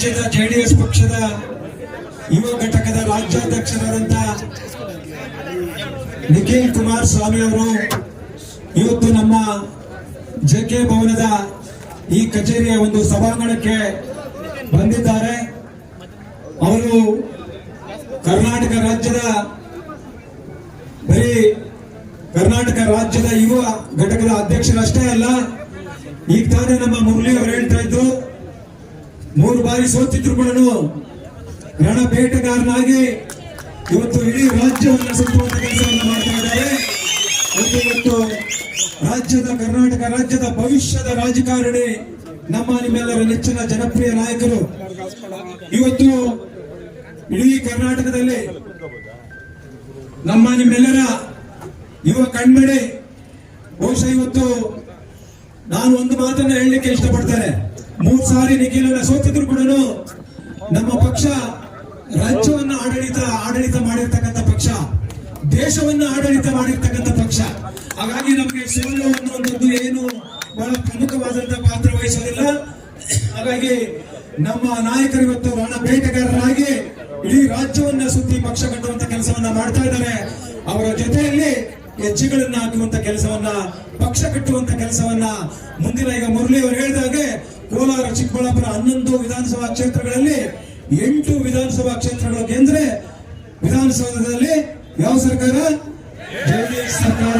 ರಾಜ್ಯದ ಜೆಡಿಎಸ್ ಪಕ್ಷದ ಯುವ ಘಟಕದ ರಾಜ್ಯಾಧ್ಯಕ್ಷರಾದಂತ ನಿಖಿಲ್ ಕುಮಾರ್ ಸ್ವಾಮಿ ಅವರು ಇವತ್ತು ನಮ್ಮ ಜೆ ಕೆ ಭವನದ ಈ ಕಚೇರಿಯ ಒಂದು ಸಭಾಂಗಣಕ್ಕೆ ಬಂದಿದ್ದಾರೆ. ಅವರು ಕರ್ನಾಟಕ ರಾಜ್ಯದ ಬರೀ ಕರ್ನಾಟಕ ರಾಜ್ಯದ ಯುವ ಘಟಕದ ಅಧ್ಯಕ್ಷರಷ್ಟೇ ಅಲ್ಲ, ಈಗ ತಾನೇ ನಮ್ಮ ಮುರಳಿ ಅವರು ಹೇಳ್ತಾ ಇದ್ರು ಮೂರು ಬಾರಿ ಸೋತಿದ್ರು ಕೂಡ ರಣ ಬೇಟೆಗಾರನಾಗಿ ಇವತ್ತು ಇಡೀ ರಾಜ್ಯವನ್ನು ಸುತ್ತುವಂತ ಕೆಲಸವನ್ನು ಮಾಡ್ತಾ ಇದ್ದಾರೆ. ಇವತ್ತು ರಾಜ್ಯದ ಕರ್ನಾಟಕ, ರಾಜ್ಯದ ಭವಿಷ್ಯದ ರಾಜಕಾರಣಿ, ನಮ್ಮ ನಿಮ್ಮೆಲ್ಲರ ನೆಚ್ಚಿನ ಜನಪ್ರಿಯ ನಾಯಕರು. ಇವತ್ತು ಇಡೀ ಕರ್ನಾಟಕದಲ್ಲಿ ನಮ್ಮ ನಿಮ್ಮೆಲ್ಲರ ಯುವ ಕಣ್ಮಣಿ, ಬಹುಶಃ ಇವತ್ತು ನಾನು ಒಂದು ಮಾತನ್ನ ಹೇಳಲಿಕ್ಕೆ ಇಷ್ಟಪಡ್ತೇನೆ. ಮೂರ್ ಸಾರಿ ನಿಖಿಲನ ಸೋತಿದ್ರು ಕೂಡ ನಮ್ಮ ಪಕ್ಷ ರಾಜ್ಯವನ್ನ ಆಡಳಿತ ಆಡಳಿತ ಮಾಡಿರ್ತಕ್ಕಂಥ ಪಕ್ಷ, ದೇಶವನ್ನ ಆಡಳಿತ ಮಾಡಿರ್ತಕ್ಕಂಥ ಪಕ್ಷ. ಹಾಗಾಗಿ ನಮಗೆ ಸೋಲು ಅನ್ನುವಂಥದ್ದು ಏನು ಬಹಳ ಪ್ರಮುಖವಾದಂತಹ ಪಾತ್ರ ವಹಿಸೋದಿಲ್ಲ. ಹಾಗಾಗಿ ನಮ್ಮ ನಾಯಕರು ಇವತ್ತು ರಣ ಬೇಟೆಗಾರರಾಗಿ ಇಡೀ ರಾಜ್ಯವನ್ನ ಸುತ್ತಿ ಪಕ್ಷ ಕಟ್ಟುವಂತ ಕೆಲಸವನ್ನ ಮಾಡ್ತಾ ಇದ್ದಾರೆ. ಅವರ ಜೊತೆಯಲ್ಲಿ ಹೆಜ್ಜೆಗಳನ್ನ ಹಾಕುವಂತ ಕೆಲಸವನ್ನ, ಪಕ್ಷ ಕಟ್ಟುವಂತ ಕೆಲಸವನ್ನ ಮುಂದಿನ ಈಗ ಮುರಳಿ ಅವರು ಹೇಳಿದಾಗೆ ಕೋಲಾರ, ಚಿಕ್ಕಬಳ್ಳಾಪುರ ಹನ್ನೊಂದು ವಿಧಾನಸಭಾ ಕ್ಷೇತ್ರಗಳಲ್ಲಿ ಎಂಟು ವಿಧಾನಸಭಾ ಕ್ಷೇತ್ರಗಳ ಕೇಂದ್ರ ವಿಧಾನಸೌಧದಲ್ಲಿ ಯಾವ ಸರ್ಕಾರ? ಜೆಡಿಎಸ್ ಸರ್ಕಾರ.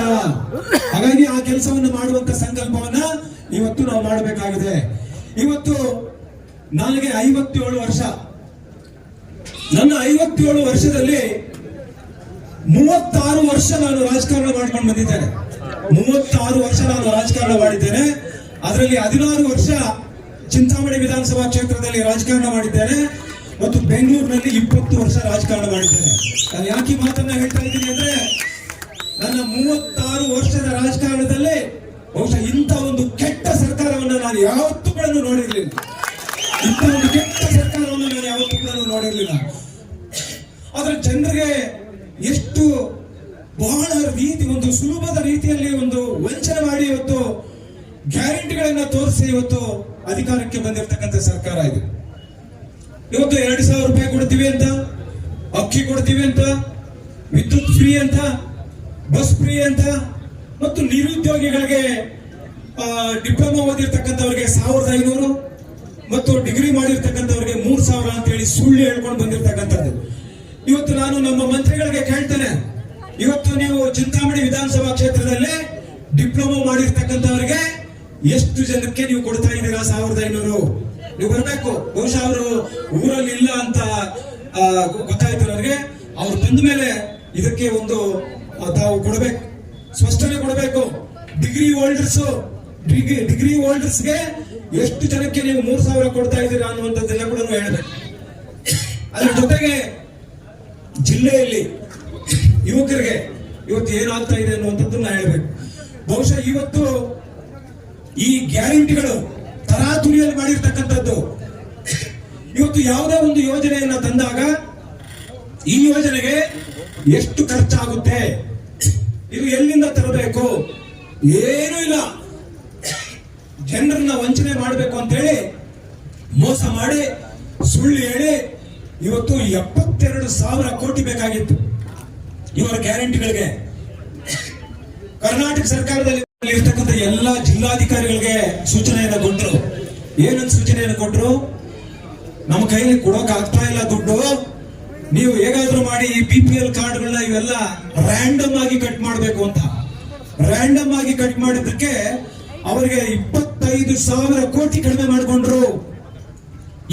ಹಾಗಾಗಿ ಆ ಕೆಲಸವನ್ನು ಮಾಡುವಂತ ಸಂಕಲ್ಪವನ್ನ ಇವತ್ತು ನಾವು ಮಾಡಬೇಕಾಗಿದೆ. ಇವತ್ತು ನನಗೆ ಐವತ್ತೇಳು ವರ್ಷ. ನನ್ನ ಐವತ್ತೇಳು ವರ್ಷದಲ್ಲಿ ಮೂವತ್ತಾರು ವರ್ಷ ನಾನು ರಾಜಕಾರಣ ಮಾಡ್ಕೊಂಡು ಬಂದಿದ್ದೇನೆ. ಮೂವತ್ತಾರು ವರ್ಷ ನಾನು ರಾಜಕಾರಣ ಮಾಡಿದ್ದೇನೆ. ಅದರಲ್ಲಿ ಹದಿನಾರು ವರ್ಷ ಚಿಂತಾಮಣಿ ವಿಧಾನಸಭಾ ಕ್ಷೇತ್ರದಲ್ಲಿ ರಾಜಕಾರಣ ಮಾಡಿದ್ದೇನೆ ಮತ್ತು ಬೆಂಗಳೂರಿನಲ್ಲಿ ಇಪ್ಪತ್ತು ವರ್ಷ ರಾಜಕಾರಣ ಮಾಡಿದ್ದೇನೆ. ನಾನು ಯಾಕೆ ಮಾತನ್ನ ಹೇಳ್ತಾ ಇದ್ದೀನಿ ಅಂದ್ರೆ, ನನ್ನ ಮೂವತ್ತಾರು ವರ್ಷದ ರಾಜಕಾರಣದಲ್ಲಿ ಬಹುಶಃ ಇಂಥ ಒಂದು ಕೆಟ್ಟ ಸರ್ಕಾರವನ್ನು ನಾನು ಯಾವತ್ತೂ ಕೂಡ ನೋಡಿರ್ಲಿಲ್ಲ. ಇಂಥ ಒಂದು ಕೆಟ್ಟ ಸರ್ಕಾರವನ್ನು ನಾನು ಯಾವತ್ತೂ ಕೂಡ ನೋಡಿರ್ಲಿಲ್ಲ. ಆದ್ರೆ ಜನರಿಗೆ ಎಷ್ಟು ಬಹಳ ರೀತಿ, ಒಂದು ಸುಲಭದ ರೀತಿಯಲ್ಲಿ ಒಂದು ವಂಚನೆ ಮಾಡಿ ಇವತ್ತು ಗ್ಯಾರಂಟಿಗಳನ್ನ ತೋರಿಸಿ ಇವತ್ತು ಅಧಿಕಾರಕ್ಕೆ ಬಂದಿರತಕ್ಕಂತ ಸರ್ಕಾರ ಇದು. ಇವತ್ತು ಎರಡು ಸಾವಿರ ರೂಪಾಯಿ ಕೊಡ್ತೀವಿ ಅಂತ, ಅಕ್ಕಿ ಕೊಡ್ತೀವಿ ಅಂತ, ವಿದ್ಯುತ್ ಫ್ರೀ ಅಂತ ಬಸ್ ಫ್ರೀ ಅಂತ, ಮತ್ತು ನಿರುದ್ಯೋಗಿಗಳಿಗೆ ಡಿಪ್ಲೊಮಾ ಓದಿರ್ತಕ್ಕಂಥವ್ರಿಗೆ ಸಾವಿರದ ಐನೂರು ಮತ್ತು ಡಿಗ್ರಿ ಮಾಡಿರ್ತಕ್ಕಂಥವ್ರಿಗೆ ಮೂರು ಸಾವಿರ ಅಂತ ಹೇಳಿ ಸುಳ್ಳು ಹೇಳ್ಕೊಂಡು ಬಂದಿರತಕ್ಕಂಥದ್ದು. ಇವತ್ತು ನಾನು ನಮ್ಮ ಮಂತ್ರಿಗಳಿಗೆ ಕೇಳ್ತೇನೆ, ಇವತ್ತು ನೀವು ಚಿಂತಾಮಣಿ ವಿಧಾನಸಭಾ ಕ್ಷೇತ್ರದಲ್ಲಿ ಡಿಪ್ಲೊಮಾ ಮಾಡಿರ್ತಕ್ಕಂಥವ್ರಿಗೆ ಎಷ್ಟು ಜನಕ್ಕೆ ನೀವು ಕೊಡ್ತಾ ಇದ್ದೀರಾ ಸಾವಿರದ ಐನೂರು? ನೀವು ಬರಬೇಕು. ಬಹುಶಃ ಅವರು ಊರಲ್ಲಿ ಇಲ್ಲ ಅಂತ ಗೊತ್ತಾಯ್ತು ನನಗೆ. ಅವ್ರು ಬಂದ ಮೇಲೆ ಇದಕ್ಕೆ ಒಂದು ತಾವು ಕೊಡಬೇಕು. ಸ್ಪಷ್ಟನೆ ಕೊಡಬೇಕು. ಡಿಗ್ರಿ ಹೋಲ್ಡರ್ಸ್ ಡಿಗ್ರಿ ಡಿಗ್ರಿ ಹೋಲ್ಡರ್ಸ್ಗೆ ಎಷ್ಟು ಜನಕ್ಕೆ ನೀವು ಮೂರ್ ಸಾವಿರ ಕೊಡ್ತಾ ಇದ್ದೀರಾ ಅನ್ನುವಂಥದ್ದೆಲ್ಲ ಕೂಡ ಹೇಳ್ಬೇಕು. ಅದ್ರ ಜೊತೆಗೆ ಜಿಲ್ಲೆಯಲ್ಲಿ ಯುವಕರಿಗೆ ಇವತ್ತು ಏನಾಗ್ತಾ ಇದೆ ಅನ್ನುವಂಥದ್ದನ್ನ ಹೇಳ್ಬೇಕು. ಬಹುಶಃ ಇವತ್ತು ಈ ಗ್ಯಾರಂಟಿಗಳು ತರಾತುರಿಯಲ್ಲಿ ಮಾಡಿರ್ತಕ್ಕಂಥದ್ದು. ಇವತ್ತು ಯಾವುದೇ ಒಂದು ಯೋಜನೆಯನ್ನ ತಂದಾಗ ಈ ಯೋಜನೆಗೆ ಎಷ್ಟು ಖರ್ಚಾಗುತ್ತೆ? ಇದು ಎಲ್ಲಿಂದ ತರಬೇಕು? ಏನೂ ಇಲ್ಲ. ಜನರನ್ನ ವಂಚನೆ ಮಾಡಬೇಕು ಅಂತ ಹೇಳಿ ಮೋಸ ಮಾಡಿ ಸುಳ್ಳು ಹೇಳಿ ಇವತ್ತು ಎಪ್ಪತ್ತೆರಡು ಸಾವಿರ ಕೋಟಿ ಬೇಕಾಗಿತ್ತು ಇವರ ಗ್ಯಾರಂಟಿಗಳಿಗೆ. ಕರ್ನಾಟಕ ಸರ್ಕಾರದಲ್ಲಿ ಇರ್ತಕ್ಕಂಥ ಎಲ್ಲ ಜಿಲ್ಲಾಧಿಕಾರಿಗಳಿಗೆ ಸೂಚನೆಯನ್ನ ಕೊಟ್ಟರು ಏನೊಂದು ಸೂಚನೆಯನ್ನು ಕೊಟ್ಟರು ನಮ್ಮ ಕೈಲಿ ಕೊಡೋಕೆ ಆಗ್ತಾ ಇಲ್ಲ ದುಡ್ಡು. ನೀವು ಹೇಗಾದ್ರೂ ಮಾಡಿ ಈ ಬಿ ಪಿ ಎಲ್ ಕಾರ್ಡ್ಗಳನ್ನ ಇವೆಲ್ಲ ರ್ಯಾಂಡಮ್ ಆಗಿ ಕಟ್ ಮಾಡಬೇಕು ಅಂತ. ರ್ಯಾಂಡಮ್ ಆಗಿ ಕಟ್ ಮಾಡಿದ್ದಕ್ಕೆ ಅವರಿಗೆ ಇಪ್ಪತ್ತೈದು ಸಾವಿರ ಕೋಟಿ ಕಡಿಮೆ ಮಾಡಿಕೊಂಡ್ರು.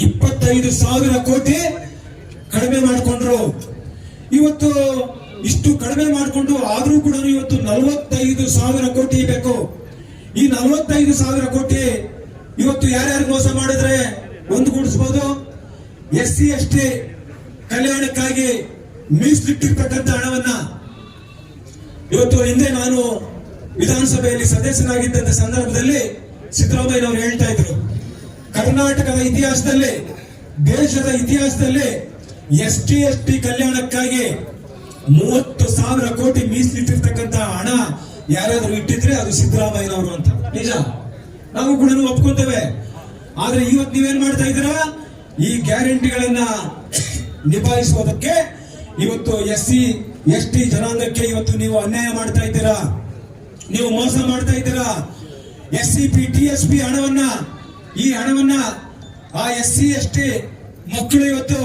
ಇಪ್ಪತ್ತೈದು ಸಾವಿರ ಕೋಟಿ ಕಡಿಮೆ ಮಾಡಿಕೊಂಡ್ರು. ಇವತ್ತು ಇಷ್ಟು ಕಡಿಮೆ ಮಾಡಿಕೊಂಡು ಆದರೂ ಕೂಡ ಇವತ್ತು ನಲವತ್ತೈದು ಸಾವಿರ ಕೋಟಿ ಬೇಕು. ಈ ನಲವತ್ತೈದು ಸಾವಿರ ಕೋಟಿ ಇವತ್ತು ಯಾರ್ಯಾರು ಮೋಸ ಮಾಡಿದ್ರೆ ಒಂದುಗೂಡಿಸಬಹುದು ಎಸ್ ಸಿ, ಎಸ್ ಟಿ ಕಲ್ಯಾಣಕ್ಕಾಗಿ ಮೀಸಲಿಟ್ಟಿರ್ತಕ್ಕಂಥ ಹಣವನ್ನ ಇವತ್ತು ಹಿಂದೆ ನಾನು ವಿಧಾನಸಭೆಯಲ್ಲಿ ಸದಸ್ಯನಾಗಿದ್ದಂತ ಸಂದರ್ಭದಲ್ಲಿ ಸಿದ್ದರಾಮಯ್ಯನವರು ಹೇಳ್ತಾ ಇದ್ರು. ಕರ್ನಾಟಕದ ಇತಿಹಾಸದಲ್ಲಿ, ದೇಶದ ಇತಿಹಾಸದಲ್ಲಿ ಎಸ್ ಟಿ ಎಸ್ ಟಿ ಕಲ್ಯಾಣಕ್ಕಾಗಿ ಮೂವತ್ತು ಸಾವಿರ ಕೋಟಿ ಮೀಸಲಿಟ್ಟಿರ್ತಕ್ಕಂತ ಹಣ ಯಾರಾದ್ರೂ ಇಟ್ಟಿದ್ರೆ ಅದು ಸಿದ್ದರಾಮಯ್ಯನವರು ಅಂತ. ನಿಜ? ನಾವು ಕೂಡ ಒಪ್ಕೊಂತೇವೆ. ಆದ್ರೆ ಇವತ್ತು ನೀವೇನ್ ಮಾಡ್ತಾ ಇದ್ದೀರಾ? ಈ ಗ್ಯಾರಂಟಿಗಳನ್ನ ನಿಭಾಯಿಸುವುದಕ್ಕೆ ಇವತ್ತು ಎಸ್ ಸಿ, ಎಸ್ ಟಿ ಜನಾಂಗಕ್ಕೆ ಇವತ್ತು ನೀವು ಅನ್ಯಾಯ ಮಾಡ್ತಾ ಇದ್ದೀರಾ? ನೀವು ಮೋಸ ಮಾಡ್ತಾ ಇದ್ದೀರಾ? S C P, T S P ಹಣವನ್ನ, ಈ ಹಣವನ್ನ ಆ ಎಸ್ ಸಿ, ಎಸ್ ಟಿ ಮಕ್ಕಳು ಇವತ್ತು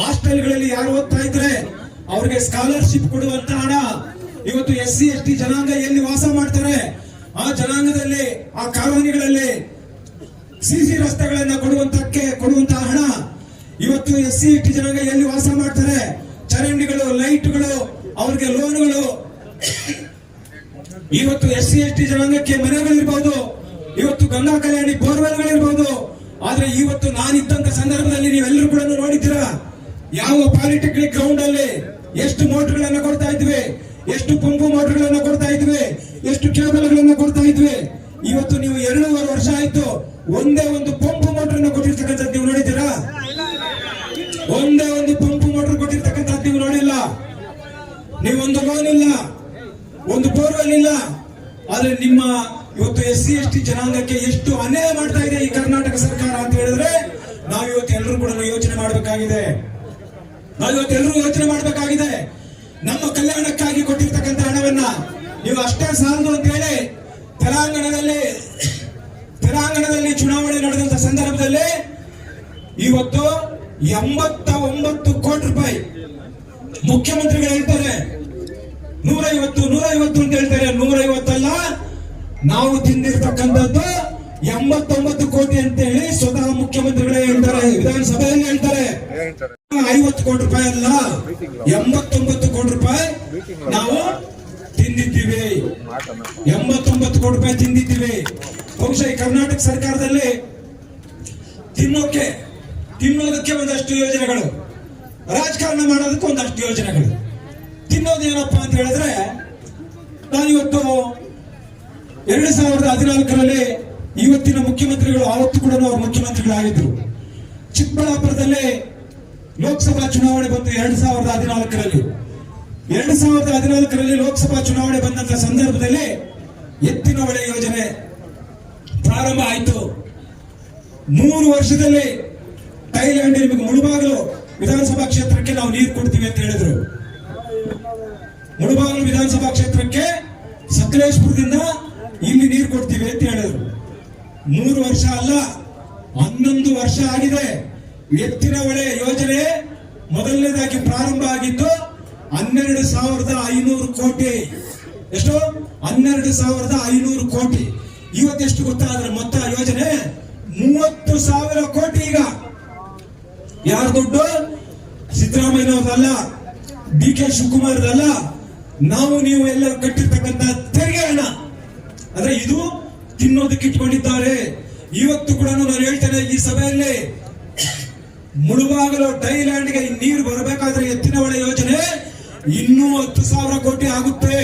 ಹಾಸ್ಟೆಲ್ಗಳಲ್ಲಿ ಯಾರು ಓದ್ತಾ ಇದ್ರೆ ಅವ್ರಿಗೆ ಸ್ಕಾಲರ್ಶಿಪ್ ಕೊಡುವಂತ ಹಣ ಇವತ್ತು ಎಸ್ ಸಿ ಎಸ್ ಟಿ ಜನಾಂಗ ಎಲ್ಲಿ ವಾಸ ಮಾಡ್ತಾರೆ, ಆ ಜನಾಂಗದಲ್ಲಿ, ಆ ಕಾಲೋನಿಗಳಲ್ಲಿ ಸಿಸಿ ರಸ್ತೆಗಳನ್ನ ಕೊಡುವಂತಕ್ಕೆ ಕೊಡುವಂತಹ ಹಣ ಇವತ್ತು ಎಸ್ ಸಿ ಟಿ ಜನಾಂಗ ಎಲ್ಲಿ ವಾಸ ಮಾಡ್ತಾರೆ? ಚರಂಡಿಗಳು, ಲೈಟ್ಗಳು, ಅವ್ರಿಗೆ ಲೋನ್ಗಳು. ಇವತ್ತು ಎಸ್ ಸಿ ಎಸ್ ಟಿ ಜನಾಂಗಕ್ಕೆ ಮನೆಗಳಿರ್ಬಹುದು ಇವತ್ತು ಗಂಗಾ ಕಲ್ಯಾಣಿ ಬೋರ್ವೆಲ್ಗಳಿರ್ಬಹುದು ಆದ್ರೆ ಇವತ್ತು ನಾನಿದ್ದಂತ ಸಂದರ್ಭದಲ್ಲಿ ನೀವೆಲ್ಲರೂ ಕೂಡ ನೋಡಿದ್ದೀರಾ? ಯಾವ ಪಾಲಿಟೆಕ್ನಿಕ್ ಗ್ರೌಂಡ್ ಅಲ್ಲಿ ಎಷ್ಟು ಮೋಟರ್ಗಳನ್ನ ಕೊಡ್ತಾ ಇದ್ವಿ? ಎಷ್ಟು ಪಂಪು ಮೋಟರ್ಗಳನ್ನ ಕೊಡ್ತಾ ಇದ್ವಿ? ಎಷ್ಟು ಕೇಬಲ್ಗಳನ್ನ ಕೊಡ್ತಾ ಇದ್ವಿ? ಇವತ್ತು ನೀವು ಎರಡೂವರೆ ವರ್ಷ ಆಯ್ತು, ಒಂದೇ ಒಂದು ಪಂಪು ಮೋಟರ್ ಕೊಟ್ಟಿರ್ತಕ್ಕಂಥದ್ದು ನೀವು ನೋಡಿದ್ದೀರಾ? ಒಂದೇ ಒಂದು ಪಂಪು ಮೋಟರ್ ಕೊಟ್ಟಿರ್ತಕ್ಕಂಥದ್ದು ನೀವು ನೋಡಿಲ್ಲ. ನೀವೊಂದು ಲೋನ್ ಇಲ್ಲ, ಒಂದು ಬೋರ್ವೆಲ್ ಇಲ್ಲ. ಆದ್ರೆ ನಿಮ್ಮ ಇವತ್ತು ಎಸ್ ಸಿ, ಎಸ್ ಟಿ ಜನಾಂಗಕ್ಕೆ ಎಷ್ಟು ಅನ್ಯಾಯ ಮಾಡ್ತಾ ಇದೆ ಈ ಕರ್ನಾಟಕ ಸರ್ಕಾರ ಅಂತ ಹೇಳಿದ್ರೆ ನಾವು ಇವತ್ತು ಎಲ್ಲರೂ ಕೂಡ ಯೋಚನೆ ಮಾಡಬೇಕಾಗಿದೆ. ನಾವು ಇವತ್ತು ಎಲ್ಲರೂ ಯೋಚನೆ ಮಾಡಬೇಕಾಗಿದೆ. ನಮ್ಮ ಕಲ್ಯಾಣಕ್ಕಾಗಿ ಕೊಟ್ಟಿರ್ತಕ್ಕಂಥ ಹಣವನ್ನ ನೀವು ಅಷ್ಟೇ ಸಾಲದು ಅಂತ ಹೇಳಿ ತೆಲಂಗಾಣದಲ್ಲಿ ತೆಲಂಗಾಣದಲ್ಲಿ ಚುನಾವಣೆ ನಡೆದಂತ ಸಂದರ್ಭದಲ್ಲಿ ಇವತ್ತು ಎಂಬತ್ತ ಒಂಬತ್ತು ಕೋಟಿ ರೂಪಾಯಿ ಮುಖ್ಯಮಂತ್ರಿಗಳು ಹೇಳ್ತಾರೆ. ನೂರೈವತ್ತು ನೂರೈವತ್ತು ಅಂತ ಹೇಳ್ತಾರೆ. ನೂರೈವತ್ತಲ್ಲ, ನಾವು ತಿಂದಿರ್ತಕ್ಕಂಥದ್ದು ಎಂಬತ್ತೊಂಬತ್ತು ಕೋಟಿ ಅಂತ ಹೇಳಿ ಸ್ವತಃ ಮುಖ್ಯಮಂತ್ರಿಗಳೇ ಹೇಳ್ತಾರೆ. ವಿಧಾನಸಭೆಯಲ್ಲಿ ಹೇಳ್ತಾರೆ. ಕೋಟಿ ರೂಪಾಯಿ ಅಲ್ಲ, ಎಂಬತ್ತೊಂಬತ್ತು ಕೋಟಿ ರೂಪಾಯಿ ನಾವು ತಿಂದಿದ್ದೀವಿ. ಎಂಬತ್ತೊಂಬತ್ತು ಕೋಟಿ ರೂಪಾಯಿ ತಿಂದಿದ್ದೀವಿ. ಬಹುಶಃ ಕರ್ನಾಟಕ ಸರ್ಕಾರದಲ್ಲಿ ತಿನ್ನೋಕೆ, ತಿನ್ನೋದಕ್ಕೆ ಒಂದಷ್ಟು ಯೋಜನೆಗಳು, ರಾಜಕಾರಣ ಮಾಡೋದಕ್ಕೆ ಒಂದಷ್ಟು ಯೋಜನೆಗಳು. ತಿನ್ನೋದೇನಪ್ಪ ಅಂತ ಹೇಳಿದ್ರೆ ನಾನಿವತ್ತು ಎರಡು ಸಾವಿರದ ಹದಿನಾಲ್ಕರಲ್ಲಿ ಇವತ್ತಿನ ಮುಖ್ಯಮಂತ್ರಿಗಳು, ಆವತ್ತು ಕೂಡ ಅವರು ಮುಖ್ಯಮಂತ್ರಿಗಳಾಗಿದ್ರು ಚಿಕ್ಕಬಳ್ಳಾಪುರದಲ್ಲಿ ಲೋಕಸಭಾ ಚುನಾವಣೆ ಬಂತು ಎರಡು ಸಾವಿರದ ಹದಿನಾಲ್ಕರಲ್ಲಿ. ಎರಡು ಸಾವಿರದ ಹದಿನಾಲ್ಕರಲ್ಲಿ ಲೋಕಸಭಾ ಚುನಾವಣೆ ಬಂದಂತ ಸಂದರ್ಭದಲ್ಲಿ ಎತ್ತಿನ ಹೊಳೆ ಯೋಜನೆ ಪ್ರಾರಂಭ ಆಯಿತು. ಮೂರು ವರ್ಷದಲ್ಲಿ ಥೈಲ್ಯಾಂಡ್ ನಿಮಗೆ ಮುಳುಬಾಗಲು ವಿಧಾನಸಭಾ ಕ್ಷೇತ್ರಕ್ಕೆ ನಾವು ನೀರು ಕೊಡ್ತೀವಿ ಅಂತ ಹೇಳಿದ್ರು. ಮುಳುಬಾಗಲು ವಿಧಾನಸಭಾ ಕ್ಷೇತ್ರಕ್ಕೆ ಸಕಲೇಶ್ಪುರದಿಂದ ಇಲ್ಲಿ ನೀರು ಕೊಡ್ತೀವಿ ಅಂತ ಹೇಳಿದ್ರು. ಮೂರು ವರ್ಷ ಅಲ್ಲ, ಹನ್ನೊಂದು ವರ್ಷ ಆಗಿದೆ. ಎತ್ತಿನ ಹೊಳೆ ಯೋಜನೆ ಮೊದಲನೇದಾಗಿ ಪ್ರಾರಂಭ ಆಗಿದ್ದು ಹನ್ನೆರಡು ಸಾವಿರದ ಐನೂರು ಕೋಟಿ. ಎಷ್ಟು? ಹನ್ನೆರಡು ಸಾವಿರದ ಐನೂರು ಕೋಟಿ. ಇವತ್ತೆಷ್ಟು ಗೊತ್ತಾ ಅದ್ರ ಮೊತ್ತ ಯೋಜನೆ ಮೂವತ್ತು ಸಾವಿರ ಕೋಟಿ ಈಗ. ಯಾರ ದುಡ್ಡು? ಸಿದ್ದರಾಮಯ್ಯನವ್ರದಲ್ಲ ಡಿ ಕೆ ಶಿವಕುಮಾರ್ದಲ್ಲ. ನಾವು ನೀವು ಎಲ್ಲರೂ ಕಟ್ಟಿರ್ತಕ್ಕಂಥ ತೆರಿಗೆ ಹಣ. ಅಂದ್ರೆ ಇದು ತಿನ್ನೋದಕ್ಕೆ ಇಟ್ಕೊಂಡಿದ್ದಾರೆ. ಇವತ್ತು ಕೂಡ ನಾನು ಹೇಳ್ತೇನೆ ಈ ಸಭೆಯಲ್ಲಿ ಮುಳುಬಾಗಲು ಟೈಲ್ಯಾಂಡ್ಗೆ ನೀರು ಬರಬೇಕಾದ್ರೆ ಎತ್ತಿನ ಹೊಳೆ ಯೋಜನೆ ಇನ್ನೂ ಹತ್ತು ಸಾವಿರ ಕೋಟಿ ಆಗುತ್ತೆ.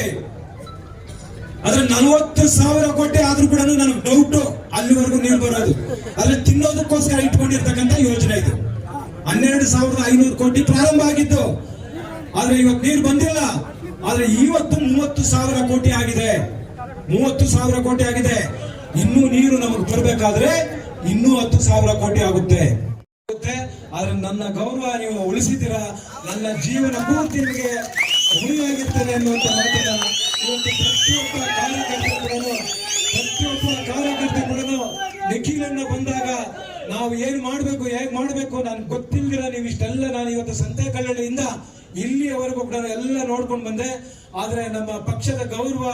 ಆದ್ರೆ ನಲವತ್ತು ಸಾವಿರ ಕೋಟಿ ಆದ್ರೂ ಕೂಡ ನನಗೆ ಡೌಟ್ ಅಲ್ಲಿವರೆಗೂ ನೀರು ಬರೋದು. ಆದ್ರೆ ತಿನ್ನೋದಕ್ಕೋಸ್ಕರ ಇಟ್ಕೊಂಡಿರ್ತಕ್ಕಂಥ ಯೋಜನೆ ಇದು. ಹನ್ನೆರಡು ಸಾವಿರದ ಐನೂರು ಕೋಟಿ ಪ್ರಾರಂಭ ಆಗಿತ್ತು ಆದ್ರೆ ಇವತ್ತು ನೀರು ಬಂದಿಲ್ಲ. ಆದ್ರೆ ಇವತ್ತು ಮೂವತ್ತು ಸಾವಿರ ಕೋಟಿ ಆಗಿದೆ. ಮೂವತ್ತು ಸಾವಿರ ಕೋಟಿ ಆಗಿದೆ. ಇನ್ನೂ ನೀರು ನಮಗೆ ಬರಬೇಕಾದ್ರೆ ಇನ್ನೂ ಹತ್ತು ಸಾವಿರ ಕೋಟಿ ಆಗುತ್ತೆ. ಆದ್ರೆ ನನ್ನ ಗೌರವ ನೀವು ಉಳಿಸಿದ್ದೀರಾ? ನನ್ನ ಜೀವನ ಪೂರ್ತಿ ನಿಮಗೆ ಉಳಿಯಾಗಿರ್ತೇನೆ ಅನ್ನುವಂತ ಮಾತಿನ ಇವತ್ತು ಪ್ರತಿಯೊಬ್ಬ ಕಾರ್ಯಕರ್ತ ಕೂಡ ಪ್ರತಿಯೊಬ್ಬ ಕಾರ್ಯಕರ್ತ ಕೂಡ ನಿಖಿಲನ್ನ ಬಂದಾಗ ನಾವು ಏನು ಮಾಡಬೇಕು, ಹೇಗ್ ಮಾಡಬೇಕು ನಾನು ಗೊತ್ತಿಲ್ದಿರ ನೀವು ಇಷ್ಟೆಲ್ಲ ನಾನು ಇವತ್ತು ಸಂತೆ ಕಳ್ಳಳ್ಳಿಯಿಂದ ಇಲ್ಲಿಯವರೆಗೂ ಕೂಡ ಎಲ್ಲ ನೋಡ್ಕೊಂಡು ಬಂದೆ. ಆದ್ರೆ ನಮ್ಮ ಪಕ್ಷದ ಗೌರವ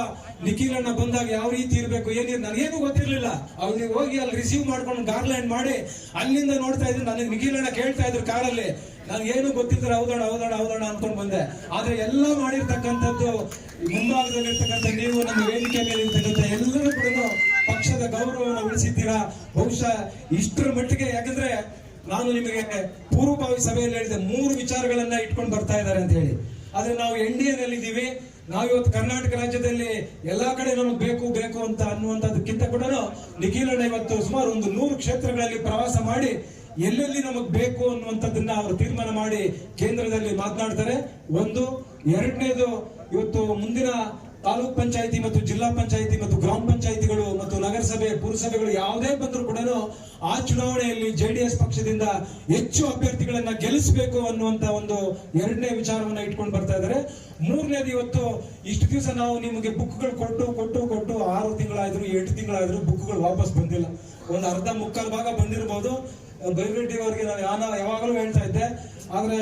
ನಿಖಿಲಣ್ಣ ಬಂದಾಗ ಯಾವ ರೀತಿ ಇರಬೇಕು ಏನಿರ್ ನನಗೇನು ಗೊತ್ತಿರಲಿಲ್ಲ. ಅವ್ರಿಗೆ ಹೋಗಿ ಅಲ್ಲಿ ರಿಸೀವ್ ಮಾಡ್ಕೊಂಡು ಗಾರ್ಲ್ಯಾಂಡ್ ಮಾಡಿ, ಅಲ್ಲಿಂದ ನೋಡ್ತಾ ಇದ್ರು, ನನಗೆ ನಿಖಿಲಣ್ಣ ಕೇಳ್ತಾ ಇದ್ರು ಕಾರಲ್ಲಿ ನನಗೇನು ಗೊತ್ತಿದ್ರೆ ಹೌದಣ್ಣ ಹೌದಣ್ಣ ಹೌದಣ್ಣ ಅನ್ಕೊಂಡು ಬಂದೆ. ಆದ್ರೆ ಎಲ್ಲ ಮಾಡಿರ್ತಕ್ಕಂಥದ್ದು, ಮುಂಭಾಗದಲ್ಲಿರ್ತಕ್ಕಂಥ ನೀವು, ನಮ್ಮ ವೇದಿಕೆ ಮೇಲೆ ಇರ್ತಕ್ಕಂಥ ಎಲ್ಲರೂ ಕೂಡ ಪಕ್ಷದ ಗೌರವವನ್ನು ಉಳಿಸಿದ್ದೀರಾ? ಬಹುಶಃ ಇಷ್ಟರ ಮಟ್ಟಿಗೆ, ಯಾಕಂದ್ರೆ ನಾನು ನಿಮಗೆ ಪೂರ್ವಭಾವಿ ಸಭೆಯಲ್ಲಿ ಹೇಳಿದೆ ಮೂರು ವಿಚಾರಗಳನ್ನ ಇಟ್ಕೊಂಡು ಬರ್ತಾ ಇದ್ದಾರೆ ಅಂತ ಹೇಳಿ. ಆದ್ರೆ ನಾವು ಎನ್ ಡಿ ಎಲ್ಲಿದ್ದೀವಿ ನಾವು ಇವತ್ತು ಕರ್ನಾಟಕ ರಾಜ್ಯದಲ್ಲಿ ಎಲ್ಲಾ ಕಡೆ ನಮಗೆ ಬೇಕು ಬೇಕು ಅಂತ ಅನ್ನುವಂಥದ್ದಕ್ಕಿಂತ ಕೂಡ ನಿಖಿಲಣ್ಣ ಇವತ್ತು ಸುಮಾರು ಒಂದು ನೂರು ಕ್ಷೇತ್ರಗಳಲ್ಲಿ ಪ್ರವಾಸ ಮಾಡಿ ಎಲ್ಲೆಲ್ಲಿ ನಮಗ್ ಬೇಕು ಅನ್ನುವಂಥದ್ದನ್ನ ಅವರು ತೀರ್ಮಾನ ಮಾಡಿ ಕೇಂದ್ರದಲ್ಲಿ ಮಾತನಾಡ್ತಾರೆ. ಒಂದು, ಎರಡನೇದು ಇವತ್ತು ಮುಂದಿನ ತಾಲೂಕ್ ಪಂಚಾಯಿತಿ ಮತ್ತು ಜಿಲ್ಲಾ ಪಂಚಾಯಿತಿ ಮತ್ತು ಗ್ರಾಮ ಪಂಚಾಯತಿಗಳು ನಗರಸಭೆ ಪುರಸಭೆಗಳು ಯಾವುದೇ ಬಂದರೂ ಕೂಡ ಆ ಚುನಾವಣೆಯಲ್ಲಿ ಜೆಡಿಎಸ್ ಪಕ್ಷದಿಂದ ಹೆಚ್ಚು ಅಭ್ಯರ್ಥಿಗಳನ್ನ ಗೆಲ್ಲಿಸಬೇಕು ಅನ್ನುವಂತ ಒಂದು ಎರಡನೇ ವಿಚಾರವನ್ನ ಇಟ್ಕೊಂಡು ಬರ್ತಾ ಇದ್ದಾರೆ. ಮೂರನೇದು ಇವತ್ತು ಇಷ್ಟು ದಿವಸ ನಾವು ನಿಮಗೆ ಬುಕ್ಗಳು ಕೊಟ್ಟು ಕೊಟ್ಟು ಕೊಟ್ಟು ಆರು ತಿಂಗಳಾದ್ರು, ಎಂಟು ತಿಂಗಳಾದ್ರು ಬುಕ್ಗಳು ವಾಪಸ್ ಬಂದಿಲ್ಲ. ಒಂದು ಅರ್ಧ ಮುಕ್ಕಾಲು ಭಾಗ ಬಂದಿರಬಹುದು ಬೈರೆಡ್ಡಿ ಅವರಿಗೆ ನಾನು ಯಾನ ಯಾವಾಗಲೂ ಹೇಳ್ತಾ ಇದ್ದೆ. ಆದ್ರೆ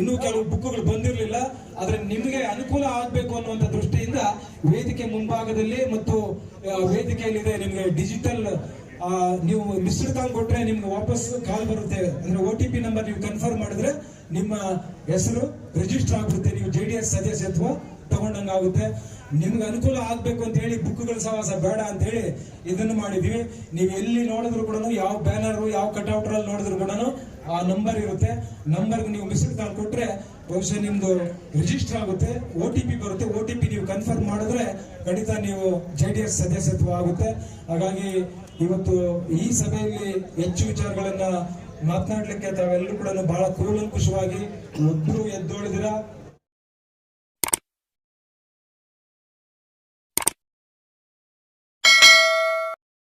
ಇನ್ನೂ ಕೆಲವು ಬುಕ್ಗಳು ಬಂದಿರಲಿಲ್ಲ. ಆದ್ರೆ ನಿಮಗೆ ಅನುಕೂಲ ಆಗಬೇಕು ಅನ್ನುವಂಥ ದೃಷ್ಟಿಯಿಂದ ವೇದಿಕೆ ಮುಂಭಾಗದಲ್ಲಿ ಮತ್ತು ವೇದಿಕೆಯಲ್ಲಿದೆ ನಿಮಗೆ ಡಿಜಿಟಲ್ ನೀವು ಮಿಸ್ಡ್ ಕಾಲ್ ಕೊಟ್ರೆ ನಿಮ್ಗೆ ವಾಪಸ್ ಕಾಲ್ ಬರುತ್ತೆ. ಅಂದ್ರೆ ಒ ಟಿ ಪಿ ನಂಬರ್ ನೀವು ಕನ್ಫರ್ಮ್ ಮಾಡಿದ್ರೆ ನಿಮ್ಮ ಹೆಸರು ರಿಜಿಸ್ಟರ್ ಆಗ್ಬಿಡುತ್ತೆ. ನೀವು ಜೆ ಡಿ ಎಸ್ ಸದಸ್ಯತ್ವ ತಗೊಂಡಂಗಾಗುತ್ತೆ. ನಿಮ್ಗೆ ಅನುಕೂಲ ಆಗ್ಬೇಕು ಅಂತ ಹೇಳಿ ಬುಕ್ಗಳ ಸಹವಾಸ ಬೇಡ ಅಂತ ಹೇಳಿ ಇದನ್ನು ಮಾಡಿದ್ವಿ. ನೀವು ಎಲ್ಲಿ ನೋಡಿದ್ರು ಕೂಡ ಯಾವ ಬ್ಯಾನರ್ ಯಾವ ಕಟ್ಔಟ್ ಅಲ್ಲಿ ನೋಡಿದ್ರು ಕೂಡ ಆ ನಂಬರ್ ಇರುತ್ತೆ. ನಂಬರ್ಗೆ ನೀವು ಮಿಸ್ಡ್ ಕಾಲ್ ಕೊಟ್ಟರೆ ಬಹುಶಃ ನಿಮ್ದು ರಿಜಿಸ್ಟರ್ ಆಗುತ್ತೆ ಒ ಟಿ ಪಿ ಬರುತ್ತೆ. ಓ ಟಿ ಪಿ ನೀವು ಕನ್ಫರ್ಮ್ ಮಾಡಿದ್ರೆ ಖಂಡಿತ ನೀವು ಜೆ ಡಿ ಎಸ್ ಸದಸ್ಯತ್ವ ಆಗುತ್ತೆ. ಹಾಗಾಗಿ ಇವತ್ತು ಈ ಸಭೆಯಲ್ಲಿ ಹೆಚ್ಚು ವಿಚಾರಗಳನ್ನ ಮಾತನಾಡಲಿಕ್ಕೆ ತಾವೆಲ್ಲರೂ ಕೂಡ ಬಹಳ ಕೂಲಂಕುಷವಾಗಿ ಒಬ್ರು ಎದ್ದೊಳಿದಿರ?